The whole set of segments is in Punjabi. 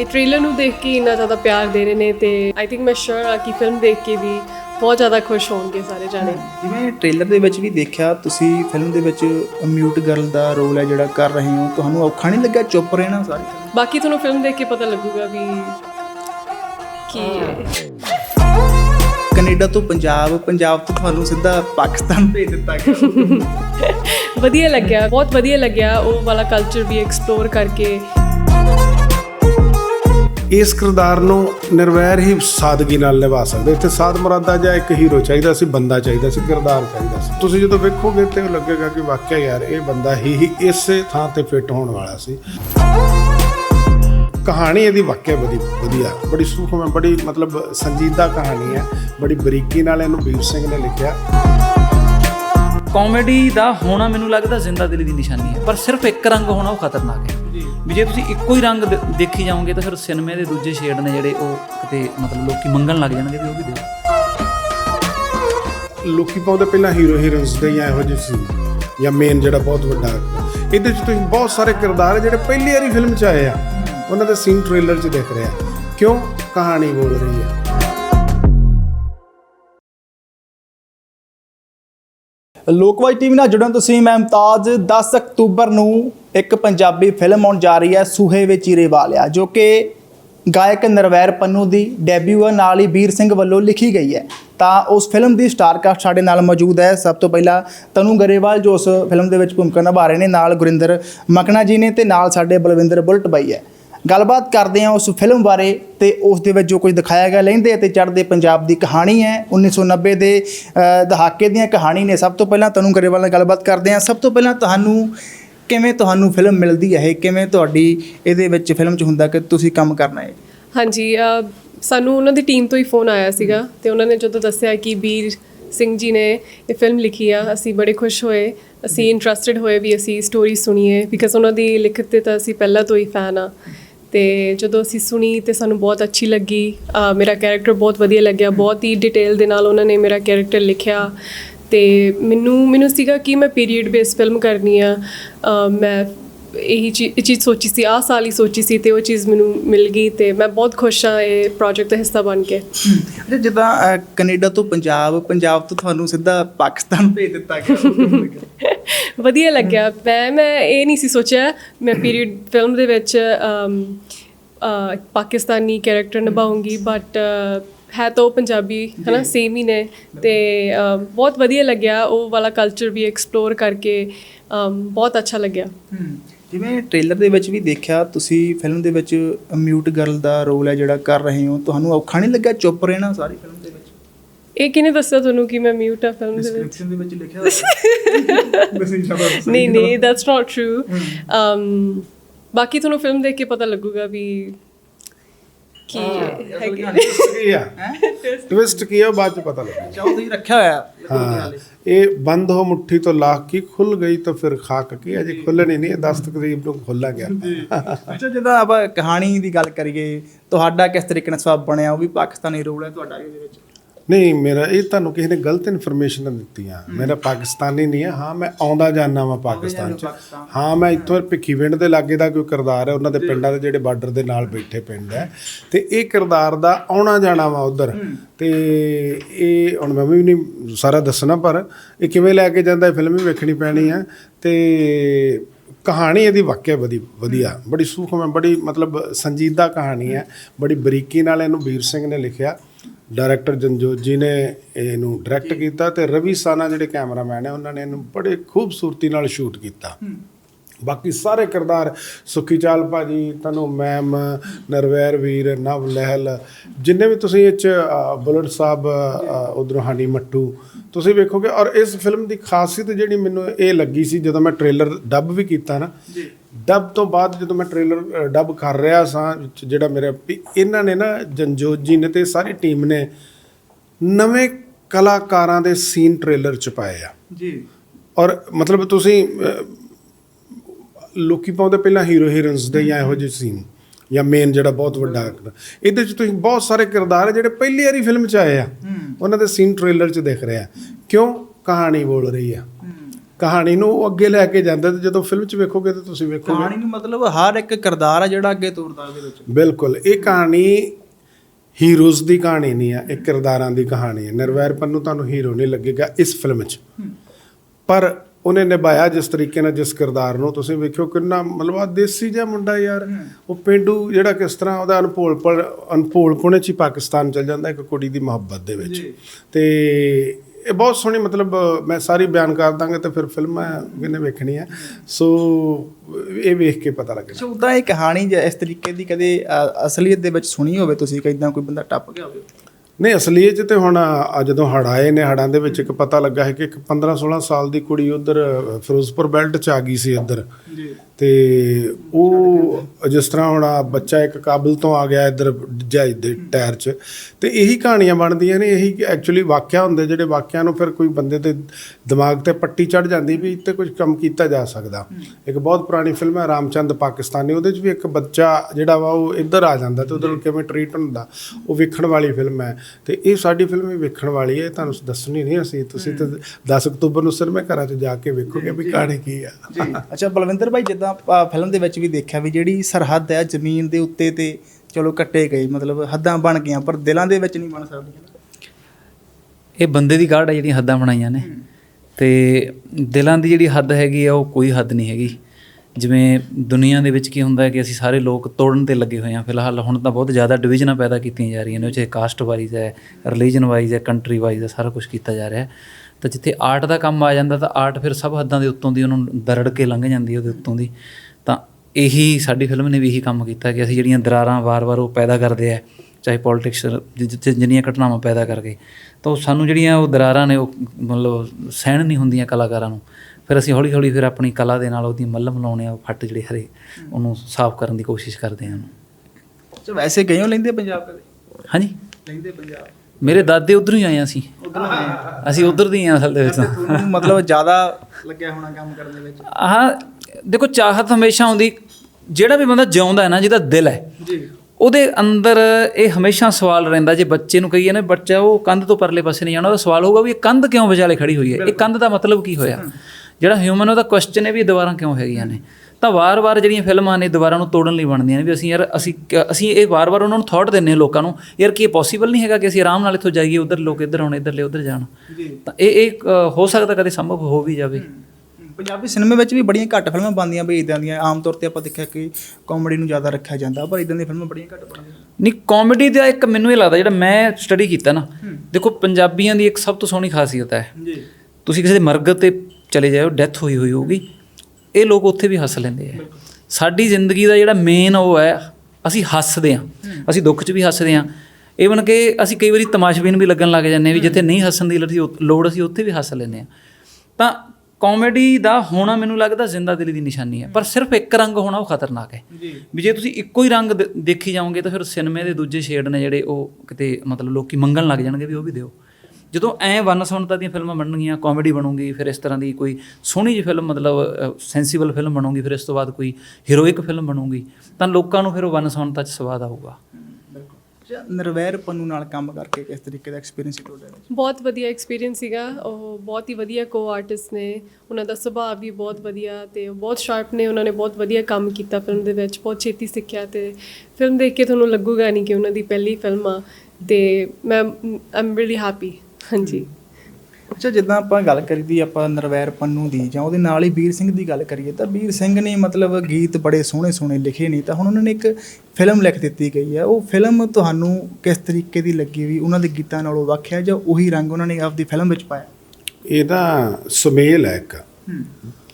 ਤੇ ਟ੍ਰੇਲਰ ਨੂੰ ਦੇਖ ਕੇ ਇੰਨਾ ਜ਼ਿਆਦਾ ਪਿਆਰ ਦੇ ਰਹੇ ਨੇ ਤੇ ਆਈ ਥਿੰਕ ਮੈਂ ਸ਼ੋਰ ਆ ਕਿ ਫਿਲਮ ਦੇਖ ਕੇ ਵੀ ਬਹੁਤ ਜ਼ਿਆਦਾ ਖੁਸ਼ ਹੋਣਗੇ ਸਾਰੇ ਜਾਣੇ। ਜਿਵੇਂ ਟ੍ਰੇਲਰ ਦੇ ਵਿੱਚ ਵੀ ਦੇਖਿਆ ਤੁਸੀਂ ਫਿਲਮ ਦੇ ਵਿੱਚ ਮਿਊਟ ਗਰਲ ਦਾ ਰੋਲ ਹੈ ਜਿਹੜਾ ਕਰ ਰਹੇ ਹੋ ਤੁਹਾਨੂੰ ਔਖਾ ਨਹੀਂ ਲੱਗਾ ਚੁੱਪ ਰਹਿਣਾ ਸਾਰੀ ਬਾਕੀ ਤੁਹਾਨੂੰ ਫਿਲਮ ਦੇਖ ਕੇ ਪਤਾ ਲੱਗੂਗਾ ਵੀ ਕੀ ਕੈਨੇਡਾ ਤੋਂ ਪੰਜਾਬ ਪੰਜਾਬ ਤੋਂ ਤੁਹਾਨੂੰ ਸਿੱਧਾ ਪਾਕਿਸਤਾਨ ਭੇਜ ਦਿੱਤਾ ਗਿਆ। ਵਧੀਆ ਲੱਗਿਆ ਬਹੁਤ ਵਧੀਆ ਲੱਗਿਆ ਉਹ ਵਾਲਾ ਕਲਚਰ ਵੀ ਐਕਸਪਲੋਰ ਕਰਕੇ। ਇਸ ਕਿਰਦਾਰ ਨੂੰ ਨਿਰਵੈਰ ਹੀ ਸਾਦਗੀ ਨਾਲ ਨਿਭਾ ਸਕਦੇ ਇੱਥੇ ਸਾਦ ਮੁਰਾਦਾ ਜਾਂ ਇੱਕ ਹੀਰੋ ਚਾਹੀਦਾ ਸੀ, ਬੰਦਾ ਚਾਹੀਦਾ ਸੀ, ਕਿਰਦਾਰ ਚਾਹੀਦਾ ਸੀ। ਤੁਸੀਂ ਜਦੋਂ ਵੇਖੋਗੇ ਤੇ ਲੱਗੇਗਾ ਕਿ ਵਾਕਿਆ ਯਾਰ ਇਹ ਬੰਦਾ ਹੀ ਹੀ ਇਸੇ ਥਾਂ ਤੇ ਫਿੱਟ ਹੋਣ ਵਾਲਾ ਸੀ। ਕਹਾਣੀ ਇਹਦੀ ਵਾਕਿਆ ਬੜੀ ਵਧੀਆ, ਬੜੀ ਸੂਖਮ ਹੈ, ਬੜੀ ਮਤਲਬ ਸੰਜੀਦਾ ਕਹਾਣੀ ਹੈ, ਬੜੀ ਬਰੀਕੀ ਨਾਲ ਇਹਨੂੰ ਵੀਰ ਸਿੰਘ ਨੇ ਲਿਖਿਆ। ਕਾਮੇਡੀ ਦਾ ਹੋਣਾ ਮੈਨੂੰ ਲੱਗਦਾ ਜ਼ਿੰਦਾ ਦਿਲੀ ਦੀ ਨਿਸ਼ਾਨੀ ਹੈ, ਪਰ ਸਿਰਫ ਇੱਕ ਰੰਗ ਹੋਣਾ ਉਹ ਖਤਰਨਾਕ ਹੈ। ਵੀ ਜੇ ਤੁਸੀਂ ਇੱਕੋ ਹੀ ਰੰਗ ਦੇ- ਦੇਖੀ ਜਾਓਗੇ ਤਾਂ ਫਿਰ ਸਿਨੇਮੇ ਦੇ ਦੂਜੇ ਸ਼ੇਡ ਨੇ ਜਿਹੜੇ ਉਹ ਕਿਤੇ ਮਤਲਬ ਲੋਕੀ ਮੰਗਣ ਲੱਗ ਜਾਣਗੇ ਵੀ ਉਹ ਵੀ ਦਿਓ ਲੋਕੀ ਪਾਉਂਦੇ ਪਹਿਲਾਂ ਹੀਰੋ ਹੀਰੋਇਨਸ ਦੇ ਜਾਂ ਇਹੋ ਜਿਹੇ ਸੀ। ਜਾਂ ਮੇਨ ਜਿਹੜਾ ਬਹੁਤ ਵੱਡਾ ਇਹਦੇ ਚ ਤੁਸੀਂ ਬਹੁਤ ਸਾਰੇ ਕਿਰਦਾਰ ਹੈ ਜਿਹੜੇ ਪਹਿਲੀ ਵਾਰੀ ਫਿਲਮ ਚ ਆਏ ਆ। ਉਹਨਾਂ ਦੇ ਸੀਨ ਟ੍ਰੇਲਰ ਚ ਦਿਖ ਰਿਹਾ। ਕਿਉਂ? ਕਹਾਣੀ ਬੋਲ ਰਹੀ ਹੈ ਲੋਕਵਾਈ ਟੀਵੀ ਨਾਲ ਜੁੜਨ ਤੁਸੀਂ ਮੈਂ ਮੁਮਤਾਜ਼। 10 ਅਕਤੂਬਰ ਨੂੰ ਇੱਕ ਪੰਜਾਬੀ ਫਿਲਮ ਆਉਣ ਜਾ ਰਹੀ ਹੈ, ਸੂਹੇ ਵਿੱਚ ਚੀਰੇ ਵਾਲਿਆ, ਜੋ ਕਿ ਗਾਇਕ ਨਰਵੈਰ ਪੰਨੂ ਦੀ ਡੈਬਿਊ ਹੈ ਨਾਲ ਹੀ ਵੀਰ ਸਿੰਘ ਵੱਲੋਂ ਲਿਖੀ ਗਈ ਹੈ। ਤਾਂ ਉਸ ਫਿਲਮ ਦੀ ਸਟਾਰ ਕਾਸਟ ਸਾਡੇ ਨਾਲ ਮੌਜੂਦ ਹੈ। ਸਭ ਤੋਂ ਪਹਿਲਾਂ ਤਨੂ ਗਰੇਵਾਲ, ਜੋ ਉਸ ਫਿਲਮ ਦੇ ਵਿੱਚ ਭੂਮਿਕਾ ਨਿਭਾ ਰਹੇ ਨੇ, ਨਾਲ ਗੁਰਿੰਦਰ ਮਕਨਾ ਜੀ ਨੇ ਤੇ ਨਾਲ ਸਾਡੇ ਬਲਵਿੰਦਰ ਬੁਲਟ ਬਾਈ ਹੈ। ਗੱਲਬਾਤ ਕਰਦੇ ਹਾਂ ਉਸ ਫਿਲਮ ਬਾਰੇ ਤੇ ਉਸ ਦੇ ਵਿੱਚ ਜੋ ਕੁਝ ਦਿਖਾਇਆ ਗਿਆ, ਲੈਂਦੇ ਅਤੇ ਚੜ੍ਹਦੇ ਪੰਜਾਬ ਦੀ ਕਹਾਣੀ ਹੈ। 1990 ਦੇ ਦਹਾਕੇ ਦੀਆਂ ਕਹਾਣੀ ਨੇ। ਸਭ ਤੋਂ ਪਹਿਲਾਂ ਤਨੂ ਗਰੇਵਾਲ ਨਾਲ ਗੱਲਬਾਤ ਕਰਦੇ ਹਾਂ। ਸਭ ਤੋਂ ਪਹਿਲਾਂ ਤੁਹਾਨੂੰ ਕਿਵੇਂ ਤੁਹਾਨੂੰ ਫਿਲਮ ਮਿਲਦੀ ਹੈ ਇਹ? ਕਿਵੇਂ ਤੁਹਾਡੀ ਇਹਦੇ ਵਿੱਚ ਫਿਲਮ 'ਚ ਹੁੰਦਾ ਕਿ ਤੁਸੀਂ ਕੰਮ ਕਰਨਾ ਹੈ ਹਾਂਜੀ ਸਾਨੂੰ ਉਹਨਾਂ ਦੀ ਟੀਮ ਤੋਂ ਹੀ ਫੋਨ ਆਇਆ ਸੀਗਾ ਤੇ ਉਹਨਾਂ ਨੇ ਜਦੋਂ ਦੱਸਿਆ ਕਿ ਵੀਰ ਸਿੰਘ ਜੀ ਨੇ ਇਹ ਫਿਲਮ ਲਿਖੀ ਆ, ਅਸੀਂ ਬੜੇ ਖੁਸ਼ ਹੋਏ, ਅਸੀਂ ਇੰਟਰਸਟਿਡ ਹੋਏ ਵੀ ਅਸੀਂ ਸਟੋਰੀ ਸੁਣੀਏ ਬਿਕਾਜ਼ ਉਹਨਾਂ ਦੀ ਲਿਖਤ ਤੇ ਤਾਂ ਅਸੀਂ ਪਹਿਲਾਂ ਤੋਂ ਹੀ ਫੈਨ ਆ ਤੇ ਜਦੋਂ ਅਸੀਂ ਸੁਣੀ ਤੇ ਸਾਨੂੰ ਬਹੁਤ ਅੱਛੀ ਲੱਗੀ ਮੇਰਾ ਕੈਰੈਕਟਰ ਬਹੁਤ ਵਧੀਆ ਲੱਗਿਆ, ਬਹੁਤ ਹੀ ਡਿਟੇਲ ਦੇ ਨਾਲ ਉਹਨਾਂ ਨੇ ਮੇਰਾ ਕੈਰੈਕਟਰ ਲਿਖਿਆ ਤੇ ਮੈਨੂੰ ਮੈਨੂੰ ਸੀਗਾ ਕਿ ਮੈਂ ਪੀਰੀਅਡ ਬੇਸ ਫਿਲਮ ਕਰਨੀ ਆ। ਮੈਂ ਇਹੀ ਚੀਜ਼ ਸੋਚੀ ਸੀ ਆਹ ਸਾਲ ਹੀ ਸੋਚੀ ਸੀ ਤੇ ਉਹ ਚੀਜ਼ ਮੈਨੂੰ ਮਿਲ ਗਈ ਤੇ ਮੈਂ ਬਹੁਤ ਖੁਸ਼ ਹਾਂ ਇਹ ਪ੍ਰੋਜੈਕਟ ਦਾ ਹਿੱਸਾ ਬਣ ਕੇ। ਅੱਛਾ ਜਿੱਦਾਂ ਕੈਨੇਡਾ ਤੋਂ ਪੰਜਾਬ ਪੰਜਾਬ ਤੋਂ ਤੁਹਾਨੂੰ ਸਿੱਧਾ ਪਾਕਿਸਤਾਨ ਭੇਜ ਦਿੱਤਾ ਗਿਆ। ਵਧੀਆ ਲੱਗਿਆ। ਮੈਂ ਮੈਂ ਇਹ ਨਹੀਂ ਸੀ ਸੋਚਿਆ ਮੈਂ ਪੀਰੀਅਡ ਫਿਲਮ ਦੇ ਵਿੱਚ ਪਾਕਿਸਤਾਨੀ ਕੈਰੈਕਟਰ ਨਿਭਾਉਂਗੀ ਬਟ ਹੈ ਤਾਂ ਉਹ ਪੰਜਾਬੀ ਹਨਾ ਸੇਮ ਹੀ ਨੇ ਤੇ ਬਹੁਤ ਵਧੀਆ ਲੱਗਿਆ ਉਹ ਵਾਲਾ ਕਲਚਰ ਵੀ ਐਕਸਪਲੋਰ ਕਰਕੇ ਬਹੁਤ ਅੱਛਾ ਲੱਗਿਆ। ਜਿਵੇਂ ਟ੍ਰੇਲਰ ਦੇ ਵਿੱਚ ਵੀ ਦੇਖਿਆ ਤੁਸੀਂ ਫਿਲਮ ਦੇ ਵਿੱਚ ਮਿਊਟ ਗਰਲ ਦਾ ਰੋਲ ਹੈ ਜਿਹੜਾ ਕਰ ਰਹੇ ਹੋ ਤੁਹਾਨੂੰ ਔਖਾ ਨਹੀਂ ਲੱਗਾ ਚੁੱਪ ਰਹਿਣਾ ਸਾਰੀ ਫਿਲਮ ਦੇ ਵਿੱਚ? ਇਹ ਕਿਹਨੇ ਦੱਸਿਆ ਤੁਹਾਨੂੰ ਕਿ ਮੈਂ ਮਿਊਟ ਆ ਫਿਲਮ ਦੇ ਵਿੱਚ? ਡਿਸਕ੍ਰਿਪਸ਼ਨ ਦੇ ਵਿੱਚ ਲਿਖਿਆ ਹੋਇਆ। ਨਹੀਂ ਨਹੀਂ ਦੈਟਸ ਨਾਟ ਟਰੂ ਅਮ ਬਾਕੀ ਤੁਹਾਨੂੰ ਫਿਲਮ ਦੇਖ ਕੇ ਪਤਾ ਲੱਗੂਗਾ ਵੀ ਕੀ ਹੈਗੇ ਕੀ ਆ? ਟਵਿਸਟ ਕੀ ਆ ਉਹ ਬਾਅਦ ਚ ਪਤਾ ਲੱਗੇਗਾ ਚਾਹ ਤੁਸੀਂ ਰੱਖਿਆ ਹੋਇਆ ਹਾਂ। ਇਹ ਬੰਦ ਹੋ ਮੁੱਠੀ ਤੋਂ ਲਾਖ ਕੀ ਖੁੱਲ ਗਈ ਤਾਂ ਫਿਰ ਖਾਕ ਕੀ ਅਜੇ ਖੁੱਲਣੀ ਨਹੀਂ 10 ਤਕਰੀਬ ਨੂੰ ਖੁੱਲਾ ਗਿਆ। ਅੱਛਾ ਜਦੋਂ ਆਪਾਂ ਕਹਾਣੀ ਦੀ ਗੱਲ ਕਰੀਏ ਤੁਹਾਡਾ ਕਿਸ ਤਰੀਕੇ ਨਾਲ ਸਵਾਬ ਬਣਿਆ ਉਹ ਵੀ ਪਾਕਿਸਤਾਨੀ ਰੋਲ ਹੈ ਤੁਹਾਡਾ ਇਹਦੇ ਵਿੱਚ? ਨਹੀਂ ਮੇਰਾ ਇਹ ਤੁਹਾਨੂੰ ਕਿਸੇ ਨੇ ਗਲਤ ਇਨਫੋਰਮੇਸ਼ਨ ਦਿੱਤੀਆਂ। ਮੇਰਾ ਪਾਕਿਸਤਾਨੀ ਨਹੀਂ ਹੈ। ਹਾਂ ਮੈਂ ਆਉਂਦਾ ਜਾਂਦਾ ਵਾਂ ਪਾਕਿਸਤਾਨ ਚ। ਹਾਂ ਮੈਂ ਇੱਥੋਂ ਭਿੱਖੀਵਿੰਡ ਦੇ ਲਾਗੇ ਦਾ ਕੋਈ ਕਿਰਦਾਰ ਹੈ ਉਹਨਾਂ ਦੇ ਪਿੰਡਾਂ ਦੇ ਜਿਹੜੇ ਬਾਰਡਰ ਦੇ ਨਾਲ ਬੈਠੇ ਪਿੰਡ ਹੈ। ਤੇ ਇਹ ਕਿਰਦਾਰ ਦਾ ਆਉਣਾ ਜਾਣਾ ਵਾ ਉਧਰ। ਤੇ ਇਹ ਹੁਣ ਮੈਂ ਵੀ ਨਹੀਂ ਸਾਰਾ ਦੱਸਣਾ ਪਰ ਇਹ ਕਿਵੇਂ ਲੈ ਕੇ ਜਾਂਦਾ ਫਿਲਮ ਵੀ ਵੇਖਣੀ ਪੈਣੀ ਹੈ। ਤੇ ਕਹਾਣੀ ਇਹਦੀ ਵਾਕਿਆ ਬੜੀ ਵਧੀਆ ਬੜੀ ਸੂਖਮ ਹੈ ਬੜੀ ਮਤਲਬ ਸੰਜੀਦਾ ਕਹਾਣੀ ਹੈ। ਬੜੀ ਬਰੀਕੀ ਨਾਲ ਇਹਨੂੰ ਵੀਰ ਸਿੰਘ ਨੇ ਲਿਖਿਆ। ਡਾਇਰੈਕਟਰ ਜੰਜੋਤ ਜੀ ਨੇ ਇਹਨੂੰ ਡਾਇਰੈਕਟ ਕੀਤਾ ਤੇ ਰਵੀ ਸਾਨਾ ਜਿਹੜੇ ਕੈਮਰਾਮੈਨ ਹੈ ਉਹਨਾਂ ਨੇ ਇਹਨੂੰ ਬੜੇ ਖੂਬਸੂਰਤੀ ਨਾਲ ਸ਼ੂਟ ਕੀਤਾ। ਬਾਕੀ ਸਾਰੇ ਕਿਰਦਾਰ ਸੁੱਖੀ ਚਾਲ ਭਾਜੀ ਤਨੂੰ ਮੈਮ ਨਰਵੈਰ ਵੀਰ ਨਵ ਲਹਿਲ ਜਿੰਨੇ ਵੀ ਤੁਸੀਂ ਇਹ ਚ ਬੁਲਟ ਸਾਹਿਬ ਉਧਰੋਂ ਹਾਨੀ ਮੱਟੂ ਤੁਸੀਂ ਵੇਖੋਗੇ ਔਰ ਇਸ ਫਿਲਮ ਦੀ ਖਾਸੀਅਤ ਜਿਹੜੀ ਮੈਨੂੰ ਇਹ ਲੱਗੀ ਸੀ ਜਦੋਂ ਮੈਂ ਟ੍ਰੇਲਰ ਡੱਬ ਵੀ ਕੀਤਾ ਨਾ ਡੱਬ ਤੋਂ ਬਾਅਦ ਜਦੋਂ ਮੈਂ ਟ੍ਰੇਲਰ ਡੱਬ ਕਰ ਰਿਹਾ ਸਾਂ ਜਿਹੜਾ ਮੇਰਾ ਇਹਨਾਂ ਨੇ ਨਾ ਜੰਜੋਤ ਜੀ ਨੇ ਤੇ ਸਾਰੀ ਟੀਮ ਨੇ ਨਵੇਂ ਕਲਾਕਾਰਾਂ ਦੇ ਸੀਨ ਟ੍ਰੇਲਰ ਚ ਪਾਏ ਆ। ਜੀ। ਔਰ ਮਤਲਬ ਤੁਸੀਂ ਲੋਕੀ ਪਾਉਂਦੇ ਪਹਿਲਾਂ ਹੀਰੋ ਹੀਰੋਇਨਸ ਦੇ ਜਾਂ ਇਹੋ ਜਿਹੇ ਸੀਨ ਜਾਂ ਮੇਨ ਜਿਹੜਾ ਬਹੁਤ ਵੱਡਾ। ਇਹਦੇ ਚ ਤੁਸੀਂ ਬਹੁਤ ਸਾਰੇ ਕਿਰਦਾਰ ਹੈ ਜਿਹੜੇ ਪਹਿਲੀ ਵਾਰੀ ਫਿਲਮ ਚ ਆਏ ਆ। ਉਹਨਾਂ ਦੇ ਸੀਨ ਟ੍ਰੇਲਰ ਚ ਦਿਖ ਰਿਹਾ ਕਿਉਂ? ਕਹਾਣੀ ਬੋਲ ਰਹੀ ਆ। ਕਹਾਣੀ ਨੂੰ ਉਹ ਅੱਗੇ ਲੈ ਕੇ ਜਾਂਦਾ ਤੇ ਜਦੋਂ ਫਿਲਮ 'ਚ ਵੇਖੋਗੇ ਤਾਂ ਤੁਸੀਂ ਵੇਖੋਗੇ। ਕਹਾਣੀ ਨੂੰ ਮਤਲਬ ਹਰ ਇੱਕ ਕਿਰਦਾਰ ਆ ਜਿਹੜਾ ਅੱਗੇ ਤੋਰਦਾ ਉਹਦੇ ਵਿੱਚ। ਬਿਲਕੁਲ ਇਹ ਕਹਾਣੀ ਹੀਰੋਜ਼ ਦੀ ਕਹਾਣੀ ਨਹੀਂ ਹੈ ਇਹ ਕਿਰਦਾਰਾਂ ਦੀ ਕਹਾਣੀ ਹੈ ਨਿਰਵੈਰ ਪੰਨੂ ਤੁਹਾਨੂੰ ਹੀਰੋ ਨਹੀਂ ਲੱਗੇਗਾ ਇਸ ਫਿਲਮ 'ਚ। ਪਰ ਉਹਨੇ ਨਿਭਾਇਆ ਜਿਸ ਤਰੀਕੇ ਨਾਲ ਜਿਸ ਕਿਰਦਾਰ ਨੂੰ। ਤੁਸੀਂ ਵੇਖਿਓ ਕਿੰਨਾ ਮਤਲਬ ਆ ਦੇਸੀ ਜਿਹਾ ਮੁੰਡਾ ਯਾਰ। ਉਹ ਪਿੰਡੂ ਜਿਹੜਾ ਕਿਸ ਤਰ੍ਹਾਂ ਉਹਦਾ ਅਨਪੋਲਪਣ ਅਨਪੋਲਪੁਣੇ ਚ ਹੀ ਪਾਕਿਸਤਾਨ ਚਲ ਜਾਂਦਾ ਇੱਕ ਕੁੜੀ ਦੀ ਮੁਹੱਬਤ ਦੇ ਵਿੱਚ। ਤੇ ਇਹ ਬਹੁਤ ਸੋਹਣੀ ਮਤਲਬ ਮੈਂ ਸਾਰੀ ਬਿਆਨ ਕਰ ਦਾਂਗਾ ਤੇ ਫਿਰ ਫਿਲਮ ਕਿਨੇ ਵੇਖਣੀ ਹੈ। ਸੋ ਇਹ ਵੇਖ ਕੇ ਪਤਾ ਲੱਗੇਗਾ ਅੱਛਾ ਉਦਾਂ ਇਹ ਕਹਾਣੀ ਜੇ ਇਸ ਤਰੀਕੇ ਦੀ ਕਦੇ ਅਸਲੀਅਤ ਦੇ ਵਿੱਚ ਸੁਣੀ ਹੋਵੇ ਤੁਸੀਂ ਕਿ ਇਦਾਂ ਕੋਈ ਬੰਦਾ ਟੱਪ ਗਿਆ ਹੋਵੇ? ਨਹੀਂ ਅਸਲੀਅਤ 'ਚ ਤੇ ਹੁਣ ਜਦੋਂ ਹੜ੍ਹ ਆਏ ਨੇ ਹੜਾਂ ਦੇ ਵਿੱਚ ਇੱਕ ਪਤਾ ਲੱਗਾ ਹੈ ਕਿ ਇੱਕ 15 16 ਸਾਲ ਦੀ ਕੁੜੀ ਉਧਰ ਫਿਰੋਜ਼ਪੁਰ ਬੈਲਟ 'ਚ ਆ ਗਈ ਸੀ ਇੱਧਰ। ਤੇ ਉਹ ਜਿਸ ਤਰ੍ਹਾਂ ਹੁਣ ਆਹ ਬੱਚਾ ਇੱਕ ਕਾਬਲ ਤੋਂ ਆ ਗਿਆ ਇੱਧਰ ਜਹਾਜ਼ ਦੇ ਟਾਇਰ 'ਚ ਤੇ ਇਹੀ ਕਹਾਣੀਆਂ ਬਣਦੀਆਂ ਨੇ ਇਹੀ ਐਕਚੁਅਲੀ ਵਾਕਿਆ ਹੁੰਦੇ ਜਿਹੜੇ ਵਾਕਿਆ ਨੂੰ ਫਿਰ ਕੋਈ ਬੰਦੇ ਦੇ ਦਿਮਾਗ ਤੇ ਪੱਟੀ ਚੜ ਜਾਂਦੀ ਵੀ ਇੱਥੇ ਕੁਝ ਕੰਮ ਕੀਤਾ ਜਾ ਸਕਦਾ। ਇੱਕ ਬਹੁਤ ਪੁਰਾਣੀ ਫਿਲਮ ਹੈ ਰਾਮਚੰਦ ਪਾਕਿਸਤਾਨੀ ਉਹਦੇ 'ਚ ਵੀ ਇੱਕ ਬੱਚਾ ਜਿਹੜਾ ਵਾ ਉਹ ਇੱਧਰ ਆ ਜਾਂਦਾ ਤੇ ਉਧਰ ਕਿਵੇਂ ਟ੍ਰੀਟ ਹੁੰਦਾ ਉਹ ਵੇਖਣ ਵਾਲੀ ਫਿਲਮ ਹੈ। ਤੇ ਇਹ ਸਾਡੀ ਫਿਲਮ ਵੀ ਵੇਖਣ ਵਾਲੀ ਹੈ ਤੁਹਾਨੂੰ ਦੱਸਣੀ ਨਹੀਂ ਅਸੀਂ ਤੁਸੀਂ ਤਾਂ 10 ਅਕਤੂਬਰ ਨੂੰ ਸਿਨੇਮਾ ਘਰਾਂ 'ਚ ਜਾ ਕੇ ਵੇਖੋਗੇ ਵੀ ਕਹਾਣੀ ਕੀ ਆ। ਜੀ। ਅੱਛਾ ਬਲਵਿੰਦਰ ਭਾਈ ਜਿੱਦਾਂ ਆਪਾਂ ਫਿਲਮ ਦੇ ਵਿੱਚ ਵੀ ਦੇਖਿਆ ਵੀ ਜਿਹੜੀ ਸਰਹੱਦ ਹੈ ਜ਼ਮੀਨ ਦੇ ਉੱਤੇ ਤੇ ਚਲੋ ਕੱਟੇ ਗਏ, ਮਤਲਬ ਹੱਦਾਂ ਬਣ ਗਈਆਂ, ਪਰ ਦਿਲਾਂ ਦੇ ਵਿੱਚ ਨਹੀਂ ਬਣ ਸਕਦੀਆਂ। ਇਹ ਬੰਦੇ ਦੀ ਕਾਢ ਹੈ ਜਿਹੜੀਆਂ ਹੱਦਾਂ ਬਣਾਈਆਂ ਨੇ। ਤੇ ਦਿਲਾਂ ਦੀ ਜਿਹੜੀ ਹੱਦ ਹੈਗੀ ਆ, ਉਹ ਕੋਈ ਹੱਦ ਨਹੀਂ ਹੈਗੀ। ਜਿਵੇਂ ਦੁਨੀਆ ਦੇ ਵਿੱਚ ਕੀ ਹੁੰਦਾ ਹੈ ਕਿ ਅਸੀਂ ਸਾਰੇ ਲੋਕ ਤੋੜਨ ਤੇ ਲੱਗੇ ਹੋਏ ਹਾਂ। ਫਿਲਹਾਲ ਹੁਣ ਤਾਂ ਬਹੁਤ ਜ਼ਿਆਦਾ ਡਿਵੀਜ਼ਨਾਂ ਪੈਦਾ ਕੀਤੀਆਂ ਜਾ ਰਹੀਆਂ ਨੇ। ਉਹ 'ਚ ਕਾਸਟ ਵਾਈਜ਼ ਹੈ ਰਿਲੀਜਨ ਵਾਈਜ਼ ਹੈ ਕੰਟਰੀ ਵਾਈਜ਼ ਹੈ, ਸਾਰਾ ਕੁਝ ਕੀਤਾ ਜਾ ਰਿਹਾ ਹੈ। ਤਾਂ ਜਿੱਥੇ ਆਰਟ ਦਾ ਕੰਮ ਆ ਜਾਂਦਾ ਤਾਂ ਆਰਟ ਫਿਰ ਸਭ ਹੱਦਾਂ ਦੇ ਉੱਤੋਂ ਦੀ ਉਹਨੂੰ ਦਰੜ ਕੇ ਲੰਘ ਜਾਂਦੀ ਉਹਦੇ ਉੱਤੋਂ ਦੀ। ਤਾਂ ਇਹੀ ਸਾਡੀ ਫਿਲਮ ਨੇ ਵੀ ਇਹੀ ਕੰਮ ਕੀਤਾ ਕਿ ਅਸੀਂ ਜਿਹੜੀਆਂ ਦਰਾਰਾਂ ਵਾਰ-ਵਾਰ ਉਹ ਪੈਦਾ ਕਰਦੇ ਆ ਚਾਹੇ ਪੋਲਿਟਿਕਸ ਜਿੱਥੇ ਜਿੰਨੀਆਂ ਘਟਨਾਵਾਂ ਪੈਦਾ ਕਰਕੇ ਤਾਂ ਉਹ ਸਾਨੂੰ ਜਿਹੜੀਆਂ ਉਹ ਦਰਾਰਾਂ ਨੇ ਉਹ ਮਤਲਬ ਸਹਿਣ ਨਹੀਂ ਹੁੰਦੀਆਂ ਕਲਾਕਾਰਾਂ ਨੂੰ। ਫਿਰ ਅਸੀਂ ਹੌਲੀ-ਹੌਲੀ ਫਿਰ ਆਪਣੀ ਕਲਾ ਦੇ ਨਾਲ ਉਹਦੀ ਮੱਲਮ ਲਾਉਣੇ ਆ ਉਹ ਫੱਟ ਜਿਹੜੇ ਹਰੇ ਉਹਨੂੰ ਸਾਫ਼ ਕਰਨ ਦੀ ਕੋਸ਼ਿਸ਼ ਕਰਦੇ ਹਾਂ ਉਹਨੂੰ। ਅੱਛਾ ਵੈਸੇ ਗਏ ਹੋ ਲੈਂਦੇ ਪੰਜਾਬ ਕਦੇ? ਹਾਂਜੀ। ਲੈਂਦੇ ਪੰਜਾਬ? ਮੇਰੇ ਦਾਦੇ ਉਧਰੋਂ ਹੀ ਆਏ ਆ ਅਸੀਂ ਅਸੀਂ ਉਧਰ ਦੇ ਹੀ ਆ ਅਸਲ ਦੇ ਵਿੱਚ ਤੁਹਾਨੂੰ ਮਤਲਬ ਜ਼ਿਆਦਾ ਲੱਗਿਆ ਹੋਣਾ ਕੰਮ ਕਰਨ ਦੇ ਵਿੱਚ? ਆਹ ਦੇਖੋ ਚਾਹਤ ਹਮੇਸ਼ਾ ਆਉਂਦੀ। ਜਿਹੜਾ ਵੀ ਬੰਦਾ ਜਿਉਂਦਾ ਹੈ ਨਾ ਜਿਹਦਾ ਦਿਲ ਹੈ ਜੀ। ਉਹਦੇ ਅੰਦਰ ਇਹ ਹਮੇਸ਼ਾ ਸਵਾਲ ਰਹਿੰਦਾ। ਜੇ ਬੱਚੇ ਨੂੰ ਕਹੀਏ ਨਾ ਬੱਚਾ ਉਹ ਕੰਧ ਤੋਂ ਪਰਲੇ ਪਾਸੇ ਨਹੀਂ ਜਾਣਾ ਉਹਦਾ ਸਵਾਲ ਹੋਊਗਾ ਵੀ ਇਹ ਕੰਧ ਕਿਉਂ ਵਿਚਾਲੇ ਖੜੀ ਹੋਈ ਹੈ? ਇਹ ਕੰਧ ਦਾ ਮਤਲਬ ਕੀ ਹੋਇਆ? ਜਿਹੜਾ ਹਿਊਮਨ ਉਹਦਾ ਕੁਐਸਚਨ ਹੈ ਵੀ ਇਹ ਦੀਵਾਰਾਂ ਕਿਉਂ ਹੈਗੀਆਂ ਨੇ? ਤਾਂ ਵਾਰ-ਵਾਰ ਜਿਹੜੀਆਂ ਫਿਲਮਾਂ ਨੇ ਦੀਵਾਰਾਂ ਨੂੰ ਤੋੜਨ ਲਈ ਬਣਦੀਆਂ ਨੇ ਵੀ ਅਸੀਂ ਯਾਰ ਅਸੀਂ ਅਸੀਂ ਇਹ ਵਾਰ-ਵਾਰ ਉਹਨਾਂ ਨੂੰ ਥਾਟ ਦਿੰਨੇ ਲੋਕਾਂ ਨੂੰ ਯਾਰ ਕੀ ਇਹ ਪੋਸੀਬਲ ਨਹੀਂ ਹੈਗਾ ਕਿ ਅਸੀਂ ਆਰਾਮ ਨਾਲ ਇੱਥੋਂ ਜਾਈਏ ਉਧਰ ਲੋਕ ਇੱਧਰ ਆਉਣ ਇੱਧਰਲੇ ਉੱਧਰ ਜਾਣ। ਤਾਂ ਇਹ ਇਹ ਹੋ ਸਕਦਾ ਕਦੇ ਸੰਭਵ ਹੋ ਵੀ ਜਾਵੇ। ਪੰਜਾਬੀ ਸਿਨੇਮੇ ਵਿੱਚ ਵੀ ਬੜੀਆਂ ਘੱਟ ਫਿਲਮਾਂ ਬਣਦੀਆਂ ਬਈ ਇਦਾਂ ਦੀਆਂ ਆਮ ਤੌਰ ਤੇ ਆਪਾਂ ਦੇਖਿਆ ਕਿ ਕਾਮੇਡੀ ਨੂੰ ਜ਼ਿਆਦਾ ਰੱਖਿਆ ਜਾਂਦਾ ਪਰ ਇਦਾਂ ਦੀਆਂ ਫਿਲਮਾਂ ਬੜੀਆਂ ਘੱਟ ਬਣਦੀਆਂ। ਨਹੀਂ ਕਾਮੇਡੀ ਦਾ ਇੱਕ ਮੈਨੂੰ ਇਹ ਲੱਗਦਾ ਜਿਹੜਾ ਮੈਂ ਸਟੱਡੀ ਕੀਤਾ ਨਾ ਦੇਖੋ ਪੰਜਾਬੀਆਂ ਦੀ ਇੱਕ ਸਭ ਤੋਂ ਸੋਹਣੀ ਖਾਸੀਅਤ ਹੈ। ਜੀ। ਤੁਸੀਂ ਕਿਸੇ ਦੇ ਮਰਗਤ ਤੇ ਚਲੇ ਜਾਓ ਡੈਥ ਹੋਈ ਹੋਈ ਹੋਊਗੀ। ਇਹ ਲੋਕ ਉੱਥੇ ਵੀ ਹੱਸ ਲੈਂਦੇ ਆ। ਸਾਡੀ ਜ਼ਿੰਦਗੀ ਦਾ ਜਿਹੜਾ ਮੇਨ ਉਹ ਹੈ ਅਸੀਂ ਹੱਸਦੇ ਆ ਅਸੀਂ ਦੁੱਖ 'ਚ ਵੀ ਹੱਸਦੇ ਆ ਈਵਨ ਕਿ ਅਸੀਂ ਕਈ ਵਾਰੀ ਤਮਾਸ਼ਬੀਨ ਵੀ ਲੱਗਣ ਲੱਗ ਜਾਂਦੇ ਆ ਵੀ ਜਿੱਥੇ ਨਹੀਂ ਹੱਸਣ ਦੀ ਲੋੜ ਅਸੀਂ ਉੱਥੇ ਵੀ ਹੱਸ ਲੈਂਦੇ ਆ ਤਾਂ ਕਾਮੇਡੀ ਦਾ ਹੋਣਾ ਮੈਨੂੰ ਲੱਗਦਾ ਜ਼ਿੰਦਾ ਦਿਲੀ ਦੀ ਨਿਸ਼ਾਨੀ ਹੈ। ਪਰ ਸਿਰਫ ਇੱਕ ਰੰਗ ਹੋਣਾ ਉਹ ਖਤਰਨਾਕ ਹੈ। ਵੀ ਜੇ ਤੁਸੀਂ ਇੱਕੋ ਹੀ ਰੰਗ ਦੇਖੀ ਜਾਓਗੇ ਤਾਂ ਫਿਰ ਸਿਨੇਮੇ ਦੇ ਦੂਜੇ ਸ਼ੇਡ ਨੇ ਜਿਹੜੇ ਉਹ ਕਿਤੇ ਮਤਲਬ ਲੋਕੀ ਮੰਗਣ ਲੱਗ ਜਾਣਗੇ ਵੀ ਉਹ ਵੀ ਦਿਓ। ਜਦੋਂ ਐ ਵਨ ਸੁਣਤਾ ਦੀਆਂ ਫਿਲਮਾਂ ਬਣਨਗੀਆਂ ਕਾਮੇਡੀ ਬਣੂਗੀ ਫਿਰ ਇਸ ਤਰ੍ਹਾਂ ਦੀ ਕੋਈ ਸੋਹਣੀ ਜਿਹੀ ਫਿਲਮ ਮਤਲਬ ਸੈਂਸੀਬਲ ਫਿਲਮ ਬਣੂਗੀ ਫਿਰ ਇਸ ਤੋਂ ਬਾਅਦ ਕੋਈ ਹੀਰੋਇਕ ਫਿਲਮ ਬਣੂਗੀ ਤਾਂ ਲੋਕਾਂ ਨੂੰ ਫਿਰ ਉਹ ਵਨ ਸੁਣਤਾ 'ਚ ਸਵਾਦ ਆਊਗਾ। ਨਿਰਵੈਰ ਪੰਨੂ ਨਾਲ ਕੰਮ ਕਰਕੇ ਕਿਸ ਤਰੀਕੇ ਦਾ ਐਕਸਪੀਰੀਅੰਸ ਸੀ ਤੁਹਾਡਾ? ਬਹੁਤ ਵਧੀਆ ਐਕਸਪੀਰੀਅੰਸ ਸੀਗਾ। ਉਹ ਬਹੁਤ ਹੀ ਵਧੀਆ ਕੋ ਆਰਟਿਸਟ ਨੇ। ਉਹਨਾਂ ਦਾ ਸੁਭਾਅ ਵੀ ਬਹੁਤ ਵਧੀਆ ਤੇ ਉਹ ਬਹੁਤ ਸ਼ਾਰਪ ਨੇ। ਉਹਨਾਂ ਨੇ ਬਹੁਤ ਵਧੀਆ ਕੰਮ ਕੀਤਾ ਫਿਲਮ ਦੇ ਵਿੱਚ। ਬਹੁਤ ਛੇਤੀ ਸਿੱਖਿਆ ਤੇ ਫਿਲਮ ਦੇਖ ਕੇ ਤੁਹਾਨੂੰ ਲੱਗੂਗਾ ਨਹੀਂ ਕਿ ਉਹਨਾਂ ਦੀ ਪਹਿਲੀ ਫਿਲਮ। ਆ ਤੇ ਮੈਂ ਆਮ ਰੀਲੀ ਹੈਪੀ ਹਾਂਜੀ। ਅੱਛਾ ਜਿੱਦਾਂ ਆਪਾਂ ਗੱਲ ਕਰੀਦੀ ਆਪਾਂ ਨਰਵੈਰ ਪੰਨੂ ਦੀ ਜਾਂ ਉਹਦੇ ਨਾਲ ਹੀ ਵੀਰ ਸਿੰਘ ਦੀ ਗੱਲ ਕਰੀਏ ਤਾਂ ਵੀਰ ਸਿੰਘ ਨੇ ਮਤਲਬ ਗੀਤ ਬੜੇ ਸੋਹਣੇ ਸੋਹਣੇ ਲਿਖੇ ਨੇ ਤਾਂ ਹੁਣ ਉਹਨਾਂ ਨੇ ਇੱਕ ਫਿਲਮ ਲਿਖ ਦਿੱਤੀ ਗਈ ਹੈ। ਉਹ ਫਿਲਮ ਤੁਹਾਨੂੰ ਕਿਸ ਤਰੀਕੇ ਦੀ ਲੱਗੀ ਵੀ ਉਹਨਾਂ ਦੇ ਗੀਤਾਂ ਨਾਲੋਂ ਵੱਖਿਆ ਜਾਂ ਉਹੀ ਰੰਗ ਉਹਨਾਂ ਨੇ ਆਪਦੀ ਫਿਲਮ ਵਿੱਚ ਪਾਇਆ? ਇਹ ਨਾ ਸੁਮੇਲ ਹੈ ਇੱਕ।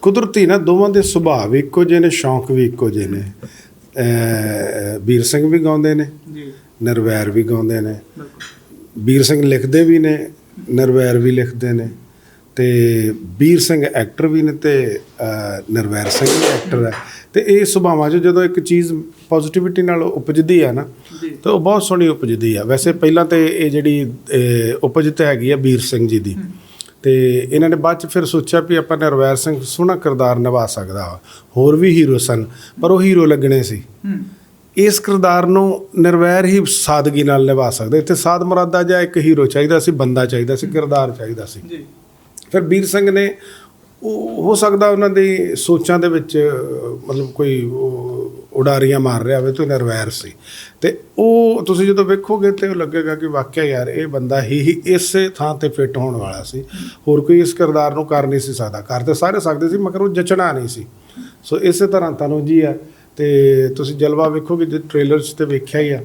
ਕੁਦਰਤੀ ਨਾ ਦੋਵਾਂ ਦੇ ਸੁਭਾਅ ਵੀ ਇੱਕੋ ਜਿਹੇ ਨੇ ਸ਼ੌਂਕ ਵੀ ਇੱਕੋ ਜਿਹੇ ਨੇ। ਵੀਰ ਸਿੰਘ ਵੀ ਗਾਉਂਦੇ ਨੇ ਜੀ। ਨਿਰਵੈਰ ਵੀ ਗਾਉਂਦੇ ਨੇ। ਵੀਰ ਸਿੰਘ ਲਿਖਦੇ ਵੀ ਨੇ ਨਿਰਵੈਰ ਵੀ ਲਿਖਦੇ ਨੇ ਤੇ ਵੀਰ ਸਿੰਘ ਐਕਟਰ ਵੀ ਨੇ ਤੇ ਨਿਰਵੈਰ ਸਿੰਘ ਵੀ ਐਕਟਰ ਹੈ। ਤੇ ਇਹ ਸੁਭਾਵਾਂ 'ਚ ਜਦੋਂ ਇੱਕ ਚੀਜ਼ ਪੋਜ਼ਿਟਿਵਿਟੀ ਨਾਲ ਉਪਜਦੀ ਹੈ ਨਾ ਤਾਂ ਉਹ ਬਹੁਤ ਸੋਹਣੀ ਉਪਜਦੀ ਆ। ਵੈਸੇ ਪਹਿਲਾਂ ਤੇ ਇਹ ਜਿਹੜੀ ਉਪਜ ਤੇ ਹੈਗੀ ਆ ਵੀਰ ਸਿੰਘ ਜੀ ਦੀ। ਤੇ ਇਹਨਾਂ ਨੇ ਬਾਅਦ ਚ ਫਿਰ ਸੋਚਿਆ ਵੀ ਆਪਾਂ ਨਿਰਵੈਰ ਸਿੰਘ ਸੋਹਣਾ ਕਿਰਦਾਰ ਨਿਭਾ ਸਕਦਾ ਹੋਰ ਵੀ ਹੀਰੋ ਸਨ ਪਰ ਉਹ ਹੀਰੋ ਲੱਗਣੇ ਸੀ। ਇਸ ਕਿਰਦਾਰ ਨੂੰ ਨਿਰਵੈਰ ਹੀ ਸਾਦਗੀ ਨਾਲ ਨਿਭਾ ਸਕਦਾ। ਇੱਥੇ ਸਾਦ ਮੁਰਾਦਾ ਜਾਂ ਇੱਕ ਹੀਰੋ ਚਾਹੀਦਾ ਸੀ ਬੰਦਾ ਚਾਹੀਦਾ ਸੀ ਕਿਰਦਾਰ ਚਾਹੀਦਾ ਸੀ। ਜੀ। ਫਿਰ ਵੀਰ ਸਿੰਘ ਨੇ ਉਹ ਹੋ ਸਕਦਾ ਉਹਨਾਂ ਦੀ ਸੋਚਾਂ ਦੇ ਵਿੱਚ ਮਤਲਬ ਕੋਈ ਉਡਾਰੀਆਂ ਮਾਰ ਰਿਹਾ ਹੋਵੇ ਤੇ ਨਰਵੈਰ ਸੀ। ਤੇ ਉਹ ਤੁਸੀਂ ਜਦੋਂ ਵੇਖੋਗੇ ਤੇ ਉਹ ਲੱਗੇਗਾ ਕਿ ਵਾਕਿਆ ਯਾਰ ਇਹ ਬੰਦਾ ਹੀ ਹੀ ਇਸੇ ਥਾਂ ਤੇ ਫਿੱਟ ਹੋਣ ਵਾਲਾ ਸੀ। ਹੋਰ ਕੋਈ ਇਸ ਕਿਰਦਾਰ ਨੂੰ ਕਰ ਨਹੀਂ ਸੀ ਸਕਦਾ। ਕਰ ਤੇ ਸਾਰੇ ਸਕਦੇ ਸੀ ਮਗਰ ਉਹ ਜਚਣਾ ਨਹੀਂ ਸੀ। ਸੋ ਇਸੇ ਤਰ੍ਹਾਂ ਤਨੂ ਜੀ ਆ ਤੇ ਤੁਸੀਂ ਜਲਵਾ ਵੇਖੋਗੇ ਜੇ ਟ੍ਰੇਲਰ 'ਚ ਤੇ ਵੇਖਿਆ ਹੀ ਆ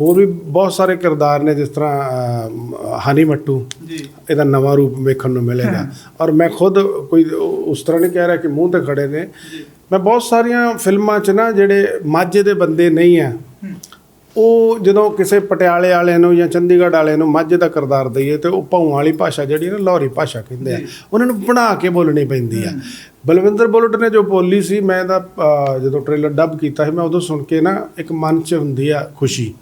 ਹੋਰ ਵੀ ਬਹੁਤ ਸਾਰੇ ਕਿਰਦਾਰ ਨੇ ਜਿਸ ਤਰ੍ਹਾਂ ਹਨੀ ਮੱਟੂ ਜੀ। ਇਹਦਾ ਨਵਾਂ ਰੂਪ ਵੇਖਣ ਨੂੰ ਮਿਲੇਗਾ। ਔਰ ਮੈਂ ਖੁਦ ਕੋਈ ਉਸ ਤਰ੍ਹਾਂ ਨਹੀਂ ਕਹਿ ਰਿਹਾ ਕਿ ਮੂੰਹ ਤੇ ਖੜੇ ਨੇ। ਮੈਂ ਬਹੁਤ ਸਾਰੀਆਂ ਫਿਲਮਾਂ 'ਚ ਨਾ ਜਿਹੜੇ ਮਾਝੇ ਦੇ ਬੰਦੇ ਨਹੀਂ ਆ ਉਹ ਜਦੋਂ ਕਿਸੇ ਪਟਿਆਲੇ ਵਾਲਿਆਂ ਨੂੰ ਜਾਂ ਚੰਡੀਗੜ੍ਹ ਵਾਲਿਆਂ ਨੂੰ ਮਾਝੇ ਦਾ ਕਿਰਦਾਰ ਦਈਏ ਤੇ ਉਹ ਭੌਂ ਵਾਲੀ ਭਾਸ਼ਾ ਜਿਹੜੀ ਨਾ ਲਾਹੌਰੀ ਭਾਸ਼ਾ ਕਹਿੰਦੇ ਆ ਉਹਨਾਂ ਨੂੰ ਬਣਾ ਕੇ ਬੋਲਣੀ ਪੈਂਦੀ ਆ। ਬਲਵਿੰਦਰ ਬੁਲਟ ਨੇ ਜੋ ਬੋਲੀ ਸੀ ਮੈਂ ਅਹ, ਜਦੋਂ ਟ੍ਰੇਲਰ ਡੱਬ ਕੀਤਾ ਸੀ ਮੈਂ ਉਦੋਂ ਸੁਣ ਕੇ ਨਾ ਇੱਕ ਮਨ 'ਚ ਹੁੰਦੀ ਆ ਖੁਸ਼ੀ।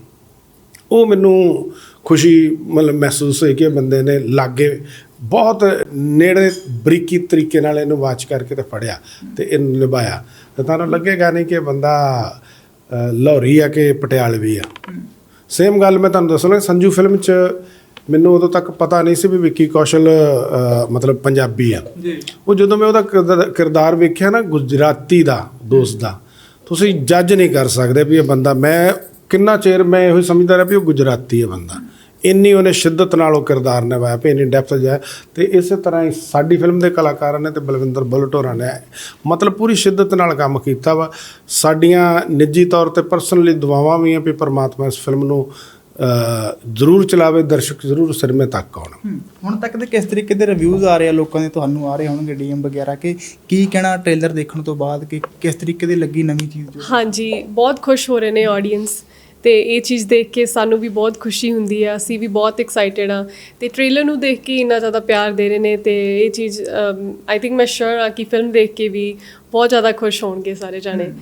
ਉਹ ਮੈਨੂੰ ਖੁਸ਼ੀ ਮਤਲਬ ਮਹਿਸੂਸ ਹੋਈ ਕਿ ਬੰਦੇ ਨੇ ਲਾਗੇ ਬਹੁਤ ਨੇੜੇ ਬਰੀਕੀ ਤਰੀਕੇ ਨਾਲ ਇਹਨੂੰ ਵਾਚ ਕਰਕੇ ਤੇ ਫੜਿਆ ਤੇ ਇਹਨੂੰ ਨਿਭਾਇਆ। ਤੇ ਤੁਹਾਨੂੰ ਲੱਗੇਗਾ ਨਹੀਂ ਕਿ ਬੰਦਾ ਲਾਹੌਰੀ ਆ ਕਿ ਪਟਿਆਲਵੀ ਆ। ਸੇਮ ਗੱਲ ਮੈਂ ਤੁਹਾਨੂੰ ਦੱਸਣਾ ਸੰਜੂ ਫਿਲਮ 'ਚ ਮੈਨੂੰ ਉਦੋਂ ਤੱਕ ਪਤਾ ਨਹੀਂ ਸੀ ਵੀ ਵਿੱਕੀ ਕੌਸ਼ਲ ਮਤਲਬ ਪੰਜਾਬੀ ਆ। ਜੀ। ਉਹ ਜਦੋਂ ਮੈਂ ਉਹਦਾ ਕਿਰਦਾ- ਕਿਰਦਾਰ ਵੇਖਿਆ ਨਾ ਗੁਜਰਾਤੀ ਦਾ ਦੋਸਤ ਦਾ ਤੁਸੀਂ ਜੱਜ ਨਹੀਂ ਕਰ ਸਕਦੇ ਵੀ ਇਹ ਬੰਦਾ ਮੈਂ ਕਿੰਨਾ ਚਿਰ ਮੈਂ ਇਹੋ ਹੀ ਸਮਝਦਾ ਰਿਹਾ ਵੀ ਉਹ ਗੁਜਰਾਤੀ ਹੈ ਬੰਦਾ। ਇੰਨੀ ਉਹਨੇ ਸ਼ਿੱਦਤ ਨਾਲ ਉਹ ਕਿਰਦਾਰ ਨਿਭਾਇਆ ਵੀ ਇੰਨੀ ਡੈਪਥ ਜਾਇਆ। ਤੇ ਇਸੇ ਤਰ੍ਹਾਂ ਹੀ ਸਾਡੀ ਫਿਲਮ ਦੇ ਕਲਾਕਾਰਾਂ ਨੇ ਤੇ ਬਲਵਿੰਦਰ ਬੁਲਟ ਹੋਰਾਂ ਨੇ ਮਤਲਬ ਪੂਰੀ ਸ਼ਿੱਦਤ ਨਾਲ ਕੰਮ ਕੀਤਾ ਵਾ। ਸਾਡੀਆਂ ਨਿੱਜੀ ਤੌਰ ਤੇ ਪਰਸਨਲੀ ਦੁਆਵਾਂ ਵੀ ਆ ਵੀ ਪਰਮਾਤਮਾ ਇਸ ਫਿਲਮ ਨੂੰ ਜ਼ਰੂਰ ਚਲਾਵੇ ਦਰਸ਼ਕ ਜ਼ਰੂਰ ਸਿਨੇਮੇ ਤੱਕ ਆਉਣ। ਹੁਣ ਤੱਕ ਦੇ ਕਿਸ ਤਰੀਕੇ ਦੇ ਰਿਵਿਊਜ਼ ਆ ਰਹੇ ਆ ਲੋਕਾਂ ਦੇ ਤੁਹਾਨੂੰ ਆ ਰਹੇ ਹੋਣਗੇ ਡੀਐਮ ਵਗੈਰਾ ਕਿ ਕੀ ਕਹਿਣਾ ਟ੍ਰੇਲਰ ਦੇਖਣ ਤੋਂ ਬਾਅਦ ਕਿ ਕਿਸ ਤਰੀਕੇ ਦੀ ਲੱਗੀ ਨਵੀਂ ਚੀਜ਼ ਜੋ? ਹਾਂਜੀ ਬਹੁਤ ਖੁਸ਼ ਹੋ ਰਹੇ ਨੇ ਆਡੀਅנס ਤੇ ਇਹ ਚੀਜ਼ ਦੇਖ ਕੇ ਸਾਨੂੰ ਵੀ ਬਹੁਤ ਖੁਸ਼ੀ ਹੁੰਦੀ ਆ ਅਸੀਂ ਵੀ ਬਹੁਤ ਐਕਸਾਈਟਿਡ ਆ ਤੇ ਟ੍ਰੇਲਰ ਨੂੰ ਦੇਖ ਕੇ ਇੰਨਾ ਜ਼ਿਆਦਾ ਪਿਆਰ ਦੇ ਰਹੇ ਨੇ ਤੇ ਇਹ ਚੀਜ਼ ਆਈ ਥਿੰਕ ਮੈਂ ਸ਼ੋਰ ਆ ਕਿ ਫਿਲਮ ਦੇਖ ਕੇ ਵੀ ਬਹੁਤ ਜ਼ਿਆਦਾ ਖੁਸ਼ ਹੋਣਗੇ ਸਾਰੇ ਜਾਣੇ।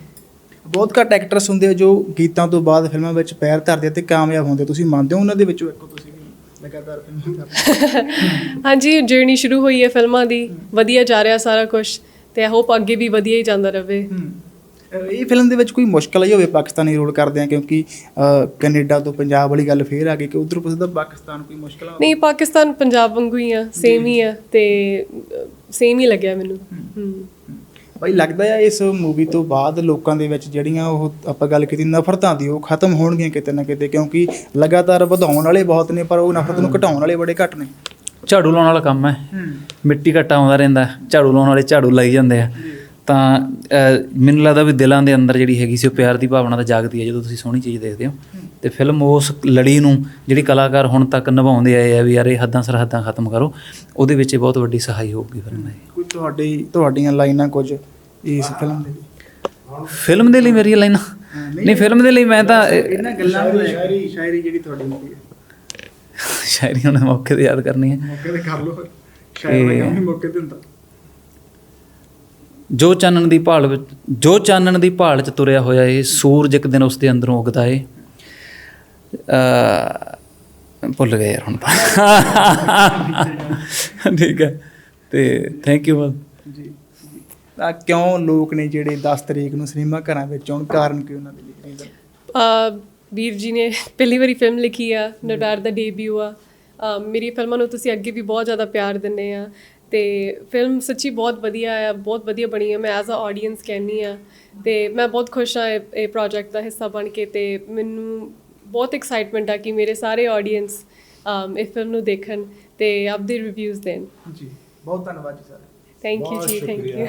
ਬਹੁਤ ਘੱਟ ਐਕਟਰਸ ਹੁੰਦੇ ਆ ਜੋ ਗੀਤਾਂ ਤੋਂ ਬਾਅਦ ਫਿਲਮਾਂ ਵਿੱਚ ਪੈਰ ਧਰਦੇ ਆ ਤੇ ਕਾਮਯਾਬ ਹੁੰਦੇ ਤੁਸੀਂ ਮੰਨਦੇ ਹੋ ਉਹਨਾਂ ਦੇ ਵਿੱਚੋਂ ਇੱਕ ਹੋ ਤੁਸੀਂ ਵੀ ਲਗਾਤਾਰ ਫਿਲਮਾਂ ਕਰ ਰਹੇ ਹੋ। ਹਾਂਜੀ ਜਰਨੀ ਸ਼ੁਰੂ ਹੋਈ ਹੈ ਫਿਲਮਾਂ ਦੀ। ਵਧੀਆ ਜਾ ਰਿਹਾ ਸਾਰਾ ਕੁਝ ਤੇ ਆਈ ਹੋਪ ਅੱਗੇ ਵੀ ਵਧੀਆ ਹੀ ਜਾਂਦਾ ਰਹੇ ਇਹ ਫਿਲਮ ਦੇ ਵਿੱਚ ਕੋਈ ਮੁਸ਼ਕਲ ਆਈ ਹੋਵੇ ਪਾਕਿਸਤਾਨੀ ਰੋਲ ਕਰਦੇ ਆ ਕਿਉਂਕਿ ਕੈਨੇਡਾ ਤੋਂ ਪੰਜਾਬ ਵਾਲੀ ਗੱਲ ਫੇਰ ਆ ਗਈ ਕਿ ਉਧਰ ਪੁੱਛਦਾ ਪਾਕਿਸਤਾਨ ਕੋਈ ਮੁਸ਼ਕਲ ਆ? ਨਹੀਂ ਪਾਕਿਸਤਾਨ ਪੰਜਾਬ ਵਾਂਗੂ ਹੀ ਆ ਸੇਮ ਹੀ ਆ ਤੇ ਸੇਮ ਹੀ ਲੱਗਿਆ ਮੈਨੂੰ। ਹਮ ਭਾਈ ਲੱਗਦਾ ਆ ਇਸ ਮੂਵੀ ਤੋਂ ਬਾਅਦ ਲੋਕਾਂ ਦੇ ਵਿੱਚ ਜਿਹੜੀਆਂ ਉਹ ਆਪਾਂ ਗੱਲ ਕੀਤੀ ਨਫ਼ਰਤਾਂ ਦੀ ਉਹ ਖਤਮ ਹੋਣਗੀਆਂ ਕਿਤੇ ਨਾ ਕਿਤੇ ਕਿਉਂਕਿ ਲਗਾਤਾਰ ਵਧਾਉਣ ਵਾਲੇ ਬਹੁਤ ਨੇ ਪਰ ਉਹ ਨਫ਼ਰਤ ਨੂੰ ਘਟਾਉਣ ਵਾਲੇ ਬੜੇ ਘੱਟ ਨੇ। ਝਾੜੂ ਲਾਉਣ ਵਾਲਾ ਕੰਮ ਹੈ। ਮਿੱਟੀ ਘੱਟਾ ਆਉਂਦਾ ਰਹਿੰਦਾ ਝਾੜੂ ਲਾਉਣ ਵਾਲੇ ਝਾੜੂ ਲਾਈ ਜਾਂਦੇ ਆ। ਤਾਂ ਮੈਨੂੰ ਲੱਗਦਾ ਵੀ ਦਿਲਾਂ ਦੇ ਅੰਦਰ ਜਿਹੜੀ ਹੈਗੀ ਸੀ ਉਹ ਪਿਆਰ ਦੀ ਭਾਵਨਾ ਤਾਂ ਜਾਗਦੀ ਹੈ ਜਦੋਂ ਤੁਸੀਂ ਸੋਹਣੀ ਚੀਜ਼ ਦੇਖਦੇ ਹੋ। ਤੇ ਫਿਲਮ ਉਸ ਲੜੀ ਨੂੰ ਜਿਹੜੀ ਕਲਾਕਾਰ ਹੁਣ ਤੱਕ ਨਿਭਾਉਂਦੇ ਆਏ ਆ ਵੀ ਯਾਰ ਇਹ ਹੱਦਾਂ ਸਰਹੱਦਾਂ ਖਤਮ ਕਰੋ ਉਹਦੇ ਵਿੱਚ ਇਹ ਬਹੁਤ ਵੱਡੀ ਸਹਾਈ ਹੋਊਗੀ ਫਿਲਮ ਦੀ। ਕੋਈ ਤੁਹਾਡੀ ਤੁਹਾਡੀਆਂ ਲਾਈਨਾਂ ਕੁਝ ਇਸ ਫਿਲਮ ਦੇ ਫਿਲਮ ਦੇ ਲਈ ਮੇਰੀ ਲਾਈਨਾਂ? ਨਹੀਂ ਫਿਲਮ ਦੇ ਲਈ ਮੈਂ ਤਾਂ ਇਹਨਾਂ ਗੱਲਾਂ ਨੂੰ ਸ਼ਾਇਰੀ ਸ਼ਾਇਰੀ ਜਿਹੜੀ ਤੁਹਾਡੀ ਮੂਵੀ ਹੈ। ਸ਼ਾਇਰੀ ਹੁਣ ਮੌਕੇ ਤੇ ਯਾਦ ਕਰਨੀ ਹੈ। ਮੌਕੇ ਤੇ ਕਰ ਲਓ। ਸ਼ਾਇਰ ਵੀ ਮੌਕੇ ਤੇ ਹੁੰਦਾ। ਜੋ ਚਾਨਣ ਦੀ ਭਾਲ ਵਿੱਚ ਜੋ ਚਾਨਣ ਦੀ ਭਾਲ ਚ ਤੁਰਿਆ ਹੋਇਆ ਏ ਸੂਰਜ ਇੱਕ ਦਿਨ ਉਸ ਦੇ ਅੰਦਰੋਂ ਉਗਦਾ ਏ। ਭੁੱਲ ਗਿਆ ਯਾਰ ਹੁਣ ਤਾਂ। ਠੀਕ ਹੈ। ਤੇ ਥੈਂਕ ਯੂ ਜੀ ਤਾਂ ਕਿਉਂ ਲੋਕ ਨੇ ਜਿਹੜੇ 10 ਤਰੀਕ ਨੂੰ ਸਿਨੇਮਾ ਘਰਾਂ ਵਿੱਚ ਆਉਣ? ਕਾਰਨ ਕੀ ਉਹਨਾਂ ਦੇ ਲਈ? ਅਹ ਵੀਰ ਜੀ ਨੇ ਪਹਿਲੀ ਵਾਰੀ ਫਿਲਮ ਲਿਖੀ ਆ ਨਟਾਰ ਦਾ ਡੇਬਿਊ ਆ। ਮੇਰੀ ਫਿਲਮਾਂ ਨੂੰ ਤੁਸੀਂ ਅੱਗੇ ਵੀ ਬਹੁਤ ਜ਼ਿਆਦਾ ਪਿਆਰ ਦਿੰਦੇ ਆ। ਤੇ ਫਿਲਮ ਸੱਚੀ ਬਹੁਤ ਵਧੀਆ ਆ ਬਹੁਤ ਵਧੀਆ ਬਣੀ ਆ। ਮੈਂ ਐਜ਼ ਅ ਆਡੀਅנס ਕਹਿੰਨੀ ਆ। ਤੇ ਮੈਂ ਬਹੁਤ ਖੁਸ਼ ਆ ਇਹ- ਇਹ ਪ੍ਰੋਜੈਕਟ ਦਾ ਹਿੱਸਾ ਬਣ ਕੇ ਤੇ ਮੈਨੂੰ ਬਹੁਤ ਐਕਸਾਈਟਮੈਂਟ ਆ ਕਿ ਮੇਰੇ ਸਾਰੇ ਆਡੀਅנס ਇਹ ਫਿਲਮ ਨੂੰ ਦੇਖਣ ਤੇ ਆਪਦੇ ਰਿਵਿਊਜ਼ ਦੇਣ। ਜੀ ਬਹੁਤ ਧੰਨਵਾਦ ਜੀ ਸਰ ਥੈਂਕ ਯੂ ਜੀ ਥੈਂਕ ਯੂ